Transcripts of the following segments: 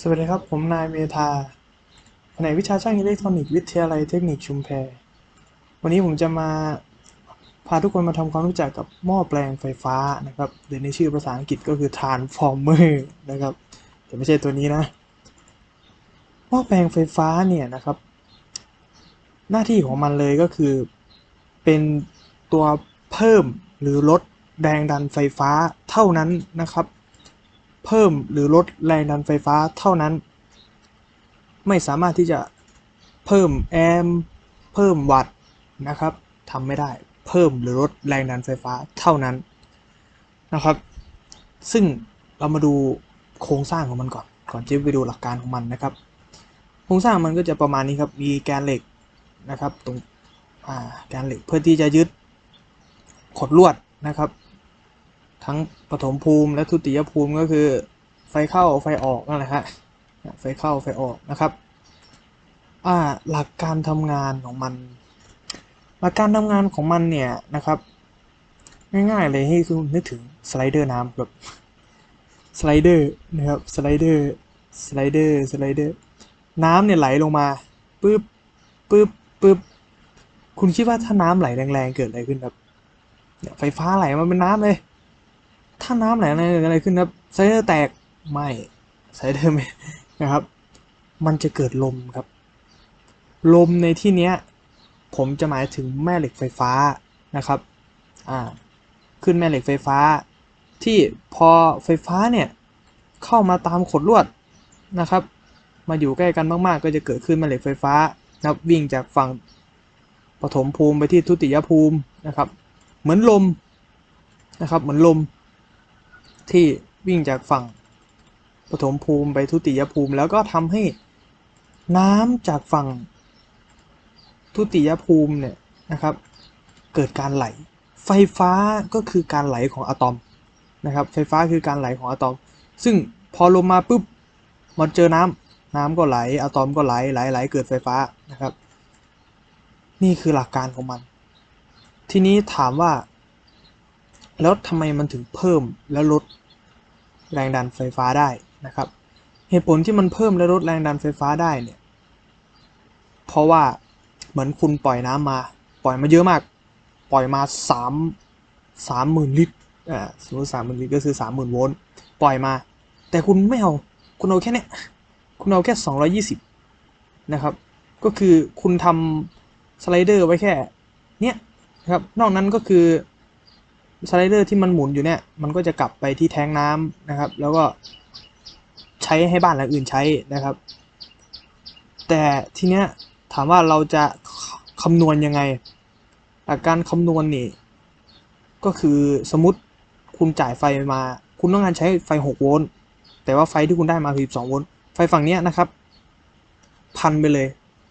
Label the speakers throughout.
Speaker 1: สวัสดีครับ ผมนายเมธาแผนกวิชาช่างอิเล็กทรอนิกส์วิทยาลัยเทคนิคชุมแพ วันนี้ผมจะมาพาทุกคนมาทำความรู้จักกับหม้อแปลงไฟฟ้านะครับหรือในชื่อภาษาอังกฤษก็คือ transformer นะครับแต่ไม่ใช่ตัวนี้นะ หม้อแปลงไฟฟ้าเนี่ยนะครับ หน้าที่ของมันเลยก็คือเป็นตัวเพิ่มหรือลดแรงดันไฟฟ้าเท่านั้นนะครับ เพิ่มหรือลดแรงดันไฟฟ้าเท่านั้น ไม่สามารถที่จะเพิ่มแอมเพิ่มวัตต์นะครับทำไม่ได้เพิ่มหรือลดแรงดันไฟฟ้าเท่านั้นนะครับ ซึ่งเรามาดูโครงสร้างของมันก่อน ก่อนจะไปดูหลักการของมันนะครับ โครงสร้างมันก็จะประมาณนี้ครับ มีแกนเหล็กนะครับ ตรงแกนเหล็กเพื่อที่จะยึดขดลวดนะครับ ทั้งปฐมภูมิและทุติยภูมิก็คือไฟเข้าไฟออกนั่นแหละฮะไฟเข้าไฟออกนะครับอ่าหลักการทำงานของมัน หลักการทำงานของมันเนี่ยนะครับง่ายๆเลยให้คุณนึกถึงสไลเดอร์น้ำแบบสไลเดอร์นะครับสไลเดอร์สไลเดอร์สไลเดอร์น้ำเนี่ยไหลลงมาปึ๊บปึ๊บปึ๊บคุณคิดว่าถ้าน้ำไหลแรงๆเกิดอะไรขึ้นครับไฟฟ้าไหลมาเป็นน้ำเลย ถ้าน้ำไหลอะไรอะไรขึ้นครับไซเดอร์แตกไม่ไซเดอร์ไม่นะครับ มันจะเกิดลมครับ ลมในที่เนี้ยผมจะหมายถึงแม่เหล็กไฟฟ้านะครับอ่าขึ้นแม่เหล็กไฟฟ้า ที่พอไฟฟ้าเนี่ยเข้ามาตามขดลวดนะครับ มาอยู่ใกล้กันมากๆ ก็จะเกิดขึ้นแม่เหล็กไฟฟ้านะครับวิ่งจากฝั่งปฐมภูมิไปที่ทุติยภูมินะครับ เหมือนลมนะครับ เหมือนลม ที่วิ่งจากฝั่งปฐมภูมิไปทุติยภูมิ แล้วก็ทำให้น้ำจากฝั่งทุติยภูมิเนี่ยนะครับ เกิดการไหล ไฟฟ้าก็คือการไหลของอะตอมนะครับ ไฟฟ้าคือการไหลของอะตอม ซึ่งพอลงมาปุ๊บมันเจอน้ำน้ำก็ไหลอะตอมก็ไหลไหลไหลเกิดไฟฟ้านะครับ นี่คือหลักการของมัน ทีนี้ถามว่า แล้วทำไมมันถึงเพิ่มและลดแรงดันไฟฟ้าได้นะครับ เหตุผลที่มันเพิ่มและลดแรงดันไฟฟ้าได้เนี่ยเพราะว่าเหมือนคุณปล่อยน้ำมา ปล่อยมาเยอะมาก ปล่อยมาสามสามหมื่นลิตรอ่าสมมติสามหมื่นลิตรก็คือสามหมื่นโวลต์ปล่อยมา แต่คุณไม่เอา คุณเอาแค่เนี้ยคุณเอาแค่สองร้อยี่สิบนะครับ ก็คือคุณทำสไลเดอร์ไว้แค่ เนี้ยนะครับ นอกนั้นก็คือ สไลเดอร์ที่มันหมุนอยู่เนี่ยมันก็จะกลับไปที่แทงน้ำนะครับ แล้วก็ใช้ให้บ้านหลังอื่นใช้นะครับ แต่ทีเนี้ยถามว่าเราจะคำนวณยังไงหลักการคำนวณนี่ก็คือสมมติคุณจ่ายไฟมา คุณต้องการใช้ไฟ 6 โวลต์แต่ว่าไฟที่คุณได้มาคือ12โวลต์ไฟฝั่งเนี้ยนะครับ พันไปเลย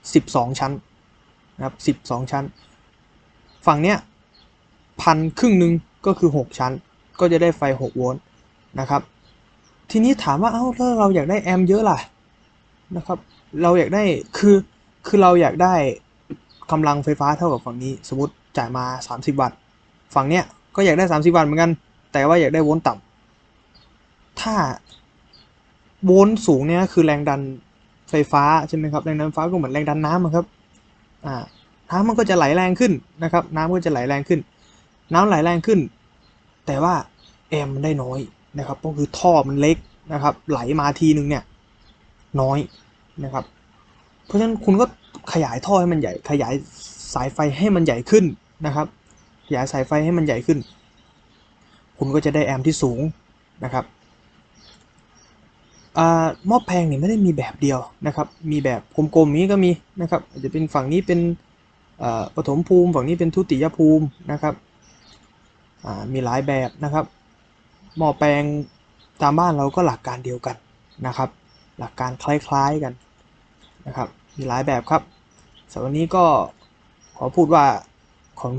Speaker 1: 12 ชั้นนะครับ 12 ชั้น ฝั่งเนี้ยพันครึ่งหนึ่ง ก็คือ 6 ชั้น ก็จะได้ไฟ 6 โวลต์นะครับ ทีนี้ถามว่า เอ้าถ้าเราอยากได้แอมป์เยอะล่ะนะครับ เราอยากได้ คือ คือเราอยากได้กำลังไฟฟ้าเท่ากับฝั่งนี้ สมมติจ่ายมา 30 วัตต์ ฝั่งเนี้ยก็อยากได้ 30 วัตต์เหมือนกัน แต่ว่าอยากได้โวลต์ต่ำถ้าโวลต์สูงเนี่ยคือแรงดันไฟฟ้าใช่ไหมครับ แรงดันไฟฟ้าก็เหมือนแรงดันน้ำครับ อ่า น้ำมันก็จะไหลแรงขึ้นนะครับ น้ำก็จะไหลแรงขึ้น น้ำไหลแรงขึ้น แต่ว่าแอมมันได้น้อยนะครับก็คือท่อมันเล็กนะครับ ไหลมาทีนึงเนี่ยน้อยนะครับ เพราะฉะนั้นคุณก็ขยายท่อให้มันใหญ่ ขยายสายไฟให้มันใหญ่ขึ้นนะครับ ขยายสายไฟให้มันใหญ่ขึ้น คุณก็จะได้แอมที่สูงนะครับอ่าหม้อแปลงเนี่ยไม่ได้มีแบบเดียวนะครับ มีแบบกลมๆนี้ก็มีนะครับอาจจะเป็นฝั่งนี้เป็นอ่าปฐมภูมิ ฝั่งนี้เป็นทุติยภูมินะครับ มีหลายแบบนะครับ หม้อแปลงตามบ้านเราก็หลักการเดียวกันนะครับ หลักการคล้ายๆกันนะครับ มีหลายแบบครับสำหรับวันนี้ก็ขอพูดว่าของ